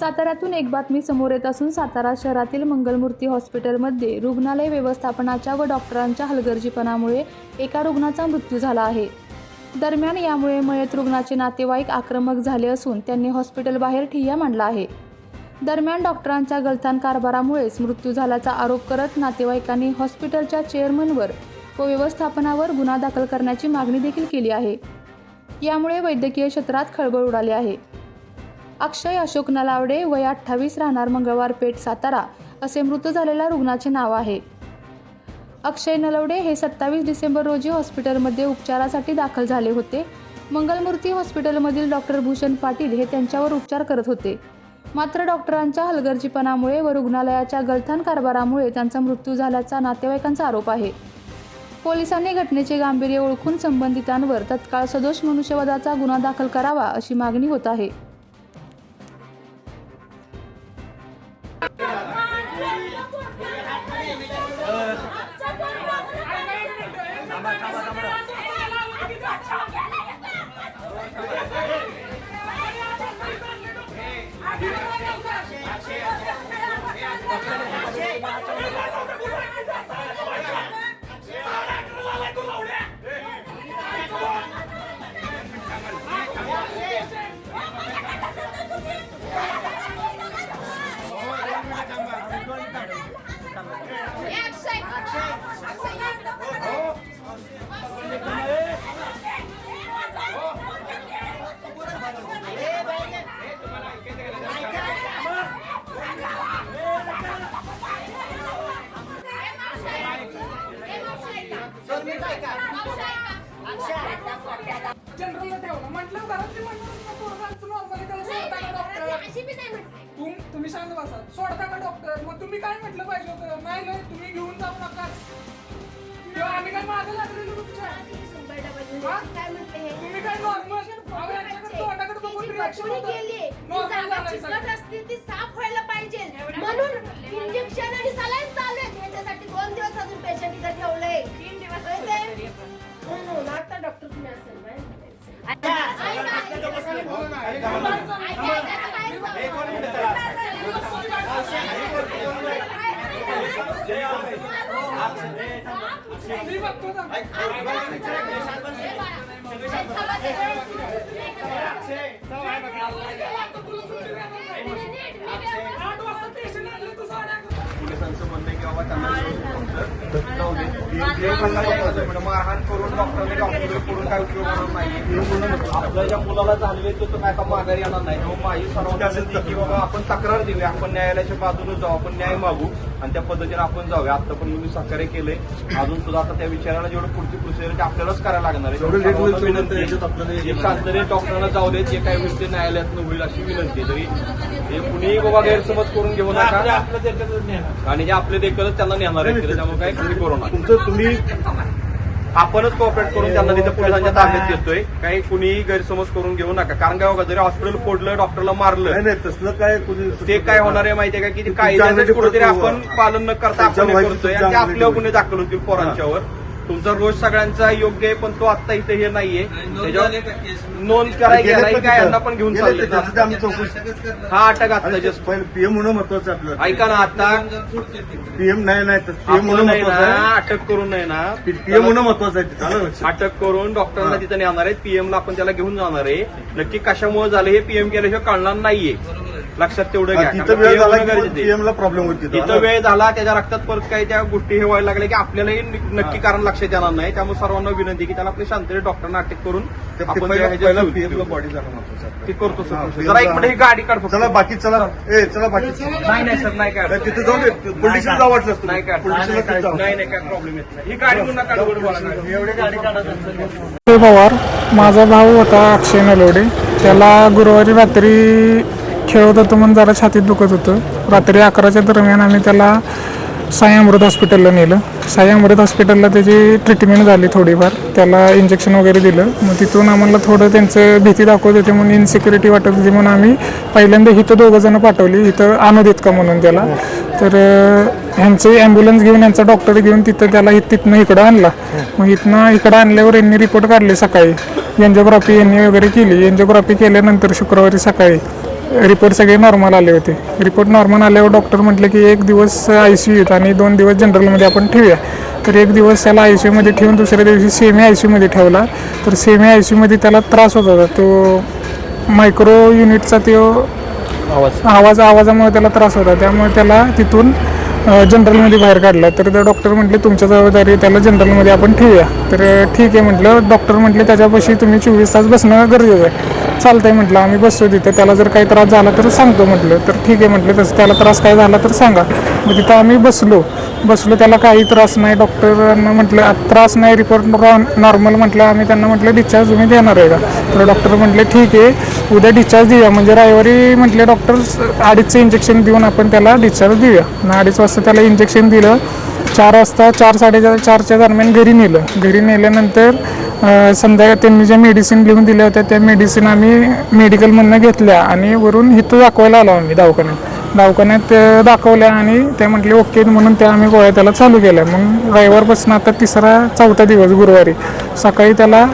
साताऱ्यातून एक बातमी समोर येत असून सातारा शहरातील मंगलमूर्ती हॉस्पिटलमध्ये रुग्णालय व्यवस्थापनाच्या व डॉक्टरांच्या हलगर्जीपणामुळे एका रुग्णाचा मृत्यू झाला आहे. दरम्यान यामुळे मयत रुग्णाचे नातेवाईक आक्रमक झाले असून त्यांनी हॉस्पिटलबाहेर ठिय्या मांडला आहे. दरम्यान डॉक्टरांच्या गलथान कारभारामुळेच मृत्यू झाल्याचा आरोप करत नातेवाईकांनी हॉस्पिटलच्या चेअरमनवर व व्यवस्थापनावर गुन्हा दाखल करण्याची मागणी देखील केली आहे. यामुळे वैद्यकीय क्षेत्रात खळबळ उडाली आहे. अक्षय अशोक नलावडे वय अठ्ठावीस राहणार मंगळवार पेठ सातारा असे मृत झालेल्या रुग्णाचे नाव आहे. अक्षय नलवडे हे सत्तावीस डिसेंबर रोजी हॉस्पिटलमध्ये उपचारासाठी दाखल झाले होते. मंगलमूर्ती हॉस्पिटलमधील डॉक्टर भूषण पाटील हे त्यांच्यावर उपचार करत होते. मात्र डॉक्टरांच्या हलगर्जीपणामुळे व रुग्णालयाच्या गलथान कारभारामुळे त्यांचा मृत्यू झाल्याचा नातेवाईकांचा आरोप आहे. पोलिसांनी घटनेचे गांभीर्य ओळखून संबंधितांवर तत्काळ सदोष मनुष्यवधाचा गुन्हा दाखल करावा अशी मागणी होत आहे. जनरलला ठेवलं म्हटलं घरातली म्हणलं नॉर्मली त्याला सोडता का डॉक्टर तुम तुम्ही शांत बसा. सोडता का डॉक्टर मग तुम्ही काय म्हटलं पाहिजे होतं? नाही नाही तुम्ही घेऊन जाऊ नका. आम्ही काय मागे लागलेलो तुमच्या? तुम्ही काय नॉर्मल तोंडाकडे बघून रिॲक्शन साफ व्हायला पाहिजे. म्हणून इंजेक्शन आणि सलाईन चालू आहे. त्याच्यासाठी दोन दिवस अजून पेशंट इथं ठेवलंय. तीन दिवस म्हणून आता डॉक्टर तुम्ही असेल I'm going to take this. I'm going to take this. I'm going to take this. दे. हे- हे मारहाण करून डॉक्टरने डॉक्टर करून काय उपयोग होणार नाही. आपल्या ज्या मुलाला झालेले ते माघारी येणार नाही. मग माझी सर्वांना की बाबा आपण तक्रार देऊया. आपण न्यायालयाच्या बाजूने जाऊ. आपण न्याय मागू. आणि त्या पद्धतीने आपण जाऊया. आता पण मी सहकार्य केलंय. अजून सुद्धा आता त्या विचाराला जेवढं पुढची प्रोसिजर ते आपल्यालाच करायला लागणार आहे. विनंती शास्त्रीय डॉक्टरांना जाऊ देत जे काही होईल ते न्यायालयातनं होईल अशी विनंती तरी हे कुणीही बाबा गैरसमज करून घेऊ नका. आणि जे आपले देखील त्यांना नेणार आहे त्याच्यामुळे काही कमी करू नका. तुमचं तुम्ही आपणच कॉपरेट करून त्यांना तिथे पोलिसांच्या ताब्यात देतोय काही कुणीही गैरसमज करून घेऊ नका. कारण काय बघा जरी हॉस्पिटल फोडलं डॉक्टरला मारलं नाही तसलं काय कोणी ते काय होणार आहे माहितीये का? की कायद्याचं कुठेतरी. आपण पालन न करता आपण करतोय. आपल्यावर गुन्हे दाखल होतील पोरांच्यावर. तुमचा रोज सगळ्यांचा योग्य आहे पण तो आता इथे हे नाहीये. त्याच्यावर नोंद गेलाय पण काय यांना. पण घेऊन चालले आम्ही चौकशी हा अटक आता जस्ट. पीएम होणं महत्वाचं आहे आपल्याला ऐका ना आता पीएम नाही नाही पीएम होणं आपण नाही महत्वाचं ना आहे. अटक करून नाही ना. पीएम होणं महत्वाचं आहे? अटक करून डॉक्टरांना. तिथे नेणार आहेत पीएमला आपण त्याला घेऊन जाणार आहे. नक्की कशामुळे झालं हे पीएम केल्याशिवाय कळणार नाहीये. लक्षात तेवढं घ्या. तिथं वेळ झाला की ला प्रॉब्लेम होती तिथं वेळ झाला त्याच्या रक्तात परत काही त्या गोष्टी हे व्हायला लागल्या की आपल्यालाही नक्की कारण लक्षात येणार नाही. त्यामुळे सर्वांना विनंती की त्याला आपल्या शांततेने डॉक्टरना अटक करून आपण त्या ह्याच्यात पहिला सुरू पीएम ला करू. बॉडी जाणं महत्वाचं आहे ते करतो हा, सर PM जरा एक ला- मिनिट ही गाडी काढ फक्त. चला बाकी चला. ए चला बाकी. नाही नाही सर नाही काय तिथे जाऊन पोलिसांना जावं वाटलं असतं. नाही काय तिथे जाऊ. नाही नाही काय प्रॉब्लेम येत नाही. ही गाडी पुन्हा काढू बोला एवढी गाडी काढत अक्षय पवार माझा भाऊ होता अक्षय नलवडे त्याला गुरुवारी रात्री खेळत होतो म्हणून जरा छातीत दुखत होतं. रात्री अकराच्या दरम्यान आम्ही त्याला साई अमृत हॉस्पिटलला नेलं. साई अमृत हॉस्पिटलला त्याची ट्रीटमेंट झाली थोडीफार. त्याला इंजेक्शन वगैरे दिलं. मग तिथून आम्हाला थोडं त्यांचं भीती दाखवत होते म्हणून इन्सिक्युरिटी वाटत होती म्हणून आम्ही पहिल्यांदा इथं दोघं जण पाठवली. इथं आणू देत का म्हणून त्याला. तर ह्यांचं ह्यांची ॲम्ब्युलन्स घेऊन यांचा डॉक्टर घेऊन तिथं त्याला तिथनं इकडं आणला. मग इथनं इकडं आणल्यावर यांनी रिपोर्ट काढले सकाळी. एन्जिओग्राफी यांनी वगैरे केली. एन्जिओग्राफी केल्यानंतर शुक्रवारी सकाळी रिपोर्ट सगळे नॉर्मल आले होते. रिपोर्ट नॉर्मल आल्यावर डॉक्टर म्हटले की एक दिवस आय सी यूत आणि दोन दिवस जनरलमध्ये आपण ठेवूया. तर एक दिवस त्याला आय सी यूमध्ये ठेवून दुसऱ्या दिवशी सेमी आय सी यूमध्ये ठेवला. तर सेमी आय सी यूमध्ये त्याला त्रास होत होता. तो मायक्रो युनिटचा तो आवाज. आवाजामुळे त्याला त्रास होता. त्यामुळे त्याला तिथून जनरलमध्ये बाहेर काढला. तर ते डॉक्टर म्हटले तुमच्या जबाबदारी त्याला जनरलमध्ये आपण ठेवूया. तर ठीक आहे म्हटलं. डॉक्टर म्हटले त्याच्यापाशी तुम्ही चोवीस तास बसणं गरजेचं आहे. चालतंय म्हटलं आम्ही बसतो तिथं. त्याला जर काही त्रास झाला तर सांगतो म्हटलं. तर ठीक आहे म्हटलं तसं त्याला त्रास काय झाला तर सांगा. मग तिथं आम्ही बसलो. बसलो त्याला काही त्रास नाही. डॉक्टरांना म्हटलं त्रास नाही रिपोर्ट नॉर्मल म्हटलं. आम्ही त्यांना म्हटलं डिस्चार्ज तुम्ही देणार आहे का? तर डॉक्टर म्हटले ठीक आहे. उद्या डिस्चार्ज देऊया. म्हणजे रविवारी म्हटले डॉक्टर अडीचचं इंजेक्शन देऊन आपण त्याला डिस्चार्ज देऊया. आणि अडीच वाजता त्याला इंजेक्शन दिलं. चार वाजता चार साडेचार चारच्या दरम्यान घरी नेलं. घरी नेल्यानंतर अ, संध्याकाळ त्यांनी ज्या मेडिसिन लिहून दिल्या होत्या त्या मेडिसिन आम्ही मेडिकलमधनं घेतल्या आणि वरून इथं दाखवायला आलो आम्ही दवाखान्यात. दवाखान्यात दाखवल्या आणि ते म्हटले ओके म्हणून त्या आम्ही गोळ्या त्याला चालू केल्या. मग रविवारपासून आता तिसरा चौथा दिवस गुरुवारी. सकाळी त्याला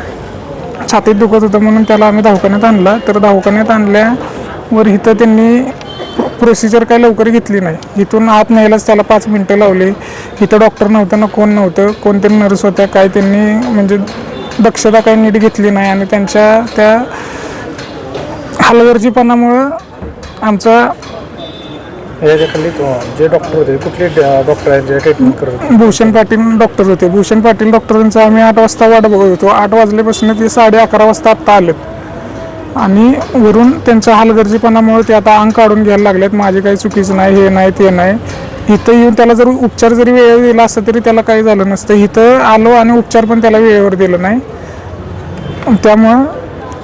छातीत दुखत होतं म्हणून त्याला आम्ही दवाखान्यात आणला. तर दवाखान्यात आणल्यावर इथं त्यांनी प्रोसिजर काय लवकर घेतली नाही. इथून आत न्यायलाच त्याला पाच मिनटं लावली. इथं डॉक्टर नव्हतं ना कोण नव्हतं कोणतरी नर्स होत्या काय त्यांनी म्हणजे दक्षता काही नीट घेतली नाही आणि त्यांच्या त्या हलगर्जीपणामुळं आमचा याच्याखाली जे डॉक्टर होते कुठले डॉक्टर आहेत जे ट्रीटमेंट करत? भूषण पाटील डॉक्टर होते. भूषण पाटील डॉक्टरांचं आम्ही आठ वाजता वाट बघत होतो. आठ वाजल्यापासून ते साडे अकरा वाजता आत्ता आलेत. आणि वरून त्यांच्या हलगर्जीपणामुळे ते आता अंग काढून घ्यायला लागलेत. माझे काही चुकीचं नाही हे नाही ते नाही. इथं येऊन त्याला जर उपचार जरी वेळेवर दिला असता तरी त्याला काही झालं नसतं. इथं आलो आणि उपचार पण त्याला वेळेवर दिलं नाही. त्यामुळं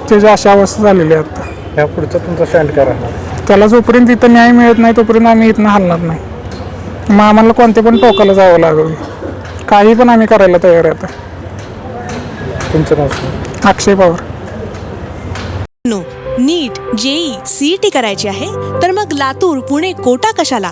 त्याची अशा अवस्था झालेली आहे आता. ह्या पुढचा तुमचा स्टँड राहणार त्याला जोपर्यंत इथं न्याय मिळत नाही तोपर्यंत आम्ही इथनं हलणार नाही. मग आम्हाला कोणत्या पण टोकाला जावं लागेल. काही पण आम्ही करायला तयार आहे आता. तुमचं नाव सांगा. Akshay Pawar. No NEET JEE CET करायची आहे. तर मग लातूर पुणे कोटा कशाला?